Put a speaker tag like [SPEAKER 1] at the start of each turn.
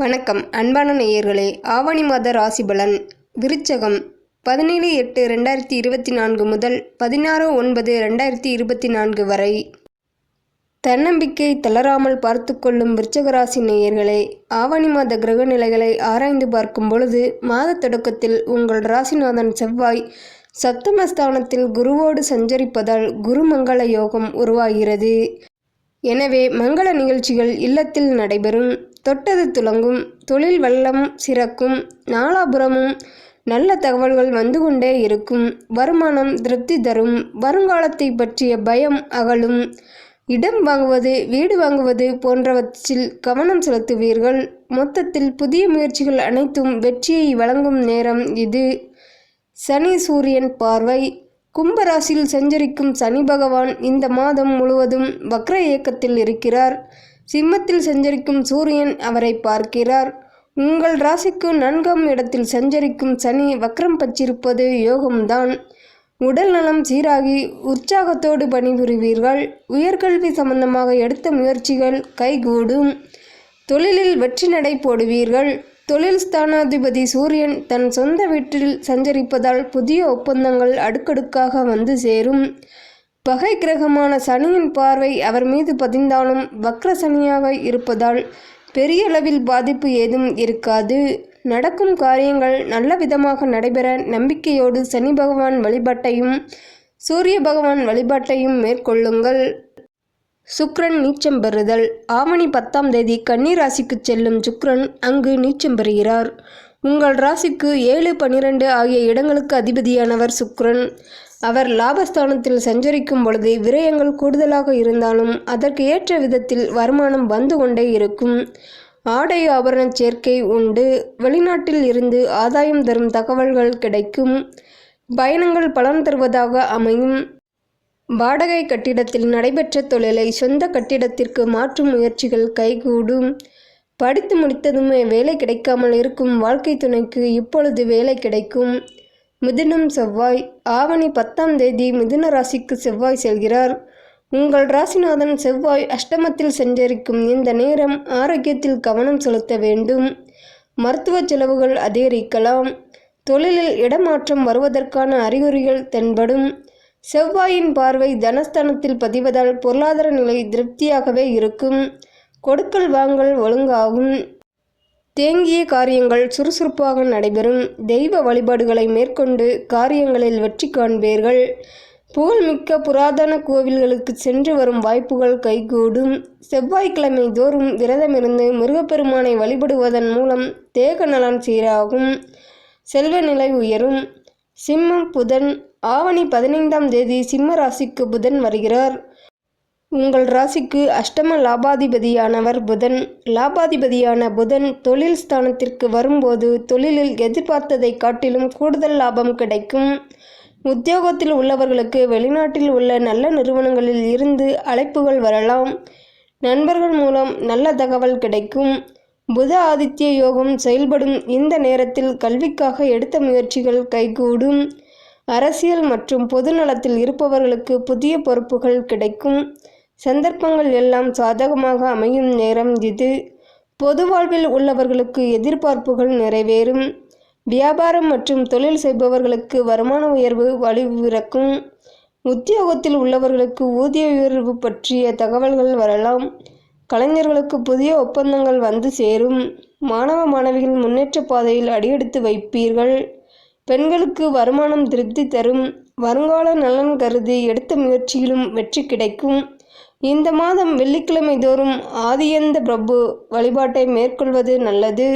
[SPEAKER 1] வணக்கம் அன்பான நேயர்களே. ஆவணி மாத ராசிபலன் விருச்சகம் பதினேழு எட்டு ரெண்டாயிரத்தி இருபத்தி நான்கு முதல் பதினாறு ஒன்பது ரெண்டாயிரத்தி இருபத்தி நான்கு வரை. தன்னம்பிக்கை தளராமல் பார்த்து கொள்ளும் விருச்சக ராசி நேயர்களே ஆவணி மாத கிரக நிலைகளை ஆராய்ந்து பார்க்கும் பொழுது மாத தொடக்கத்தில் உங்கள் ராசிநாதன் செவ்வாய் சப்தமஸ்தானத்தில் குருவோடு சஞ்சரிப்பதால் குருமங்கள யோகம் உருவாகிறது. எனவே மங்கள நிகழ்ச்சிகள் இல்லத்தில் நடைபெறும். தொட்டது துலங்கும் தொழில் வல்லம் சிறக்கும். நாலாபுரமும் நல்ல தகவல்கள் வந்து கொண்டே இருக்கும். வருமானம் திருப்தி தரும். வருங்காலத்தை பற்றிய பயம் அகலும். இடம் வாங்குவது வீடு வாங்குவது போன்றவற்றில் கவனம் செலுத்துவீர்கள். மொத்தத்தில் புதிய முயற்சிகள் அனைத்தும் வெற்றியை வழங்கும் நேரம் இது. சனி சூரியன் பார்வை. கும்பராசியில் சஞ்சரிக்கும் சனி பகவான் இந்த மாதம் முழுவதும் வக்ர இயக்கத்தில் இருக்கிறார். சிம்மத்தில் சஞ்சரிக்கும் சூரியன் அவரை பார்க்கிறார். உங்கள் ராசிக்கு நான்காம் இடத்தில் சஞ்சரிக்கும் சனி வக்ரம் பச்சிருப்பது யோகம்தான். உடல் நலம் சீராகி உற்சாகத்தோடு பணிபுரிவீர்கள். உயர்கல்வி சம்பந்தமாக எடுத்த முயற்சிகள் கைகூடும். தொழிலில் வெற்றி நடை போடுவீர்கள். தொழில் ஸ்தானாதிபதி சூரியன் தன் சொந்த வீட்டில் சஞ்சரிப்பதால் புதிய ஒப்பந்தங்கள் அடுக்கடுக்காக வந்து சேரும். பகை கிரகமான சனியின் பார்வை அவர் மீது பதிந்தாலும் வக்ர சனியாக இருப்பதால் பெரிய அளவில் பாதிப்பு ஏதும் இருக்காது. நடக்கும் காரியங்கள் நல்ல விதமாக நடைபெற நம்பிக்கையோடு சனி பகவான் வழிபாட்டையும் சூரிய பகவான் வழிபாட்டையும் மேற்கொள்ளுங்கள். சுக்ரன் நீச்சம் பெறுதல். ஆவணி பத்தாம் தேதி கன்னிராசிக்கு செல்லும் சுக்ரன் அங்கு நீச்சம் பெறுகிறார். உங்கள் ராசிக்கு ஏழு பனிரெண்டு ஆகிய இடங்களுக்கு அதிபதியானவர் சுக்ரன். அவர் லாபஸ்தானத்தில் சஞ்சரிக்கும் பொழுது விரயங்கள் கூடுதலாக இருந்தாலும் அதற்கு ஏற்ற விதத்தில் வருமானம் வந்து கொண்டே இருக்கும். ஆடை ஆபரண சேர்க்கை உண்டு. வெளிநாட்டில் இருந்து ஆதாயம் தரும் தகவல்கள் கிடைக்கும். பயணங்கள் பலன் தருவதாக அமையும். வாடகை கட்டிடத்தில் நடைபெற்ற தொழிலை சொந்த கட்டிடத்திற்கு மாற்றும் முயற்சிகள் கைகூடும். படித்து முடித்ததுமே வேலை கிடைக்காமல் இருக்கும் வாழ்க்கை துணைக்கு இப்பொழுது வேலை கிடைக்கும். மிதுனம் செவ்வாய் ஆவணி பத்தாம் தேதி மிதுன ராசிக்கு செவ்வாய் செல்கிறார். உங்கள் ராசிநாதன் செவ்வாய் அஷ்டமத்தில் சஞ்சரிக்கும் இந்த நேரம் ஆரோக்கியத்தில் கவனம் செலுத்த வேண்டும். மருத்துவ செலவுகள் அதிகரிக்கலாம். தொழிலில் இடமாற்றம் வருவதற்கான அறிகுறிகள் தென்படும். செவ்வாயின் பார்வை தனஸ்தானத்தில் பதிவதால் பொருளாதார நிலை திருப்தியாகவே இருக்கும். கொடுக்கல் வாங்கல் ஒழுங்காகும். தேங்கிய காரியங்கள் சுறுசுறுப்பாக நடைபெறும். தெய்வ வழிபாடுகளை மேற்கொண்டு காரியங்களில் வெற்றி காண்பீர்கள். புகழ்மிக்க புராதன கோவில்களுக்கு சென்று வரும் வாய்ப்புகள் கைகூடும். செவ்வாய்க்கிழமை தோறும் விரதமிருந்து முருகப்பெருமானை வழிபடுவதன் மூலம் தேக நலன் சீராகும். செல்வ நிலை உயரும். சிம்மம் புதன். ஆவணி பதினைந்தாம் தேதி சிம்ம ராசிக்கு புதன் வருகிறார். உங்கள் ராசிக்கு அஷ்டம லாபாதிபதியானவர் புதன். லாபாதிபதியான புதன் தொழில் ஸ்தானத்திற்கு வரும்போது தொழிலில் எதிர்பார்த்ததை காட்டிலும் கூடுதல் லாபம் கிடைக்கும். உத்தியோகத்தில் உள்ளவர்களுக்கு வெளிநாட்டில் உள்ள நல்ல நிறுவனங்களில் இருந்து அழைப்புகள் வரலாம். நண்பர்கள் மூலம் நல்ல தகவல் கிடைக்கும். புத ஆதித்ய யோகம் செயல்படும் இந்த நேரத்தில் கல்விக்காக எடுத்த முயற்சிகள் கைகூடும். அரசியல் மற்றும் பொது நலத்தில் இருப்பவர்களுக்கு புதிய பொறுப்புகள் கிடைக்கும். சந்தர்ப்பங்கள் எல்லாம் சாதகமாக அமையும் நேரம் இது. பொது வாழ்வில் உள்ளவர்களுக்கு எதிர்பார்ப்புகள் நிறைவேறும். வியாபாரம் மற்றும் தொழில் செய்பவர்களுக்கு வருமான உயர்வு வலுவிறக்கும். உத்தியோகத்தில் உள்ளவர்களுக்கு ஊதிய உயர்வு பற்றிய தகவல்கள் வரலாம். கலைஞர்களுக்கு புதிய ஒப்பந்தங்கள் வந்து சேரும். மாணவ மாணவிகள் முன்னேற்ற பாதையில் அடியெடுத்து வைப்பீர்கள். பெண்களுக்கு வருமானம் திருப்தி தரும். வருங்கால நலன் கருதி எடுத்த முயற்சியிலும் வெற்றி கிடைக்கும். இந்த மாதம் வெள்ளிக்கிழமை தோறும் ஆதியந்த பிரபு வழிபாட்டை மேற்கொள்வது நல்லது.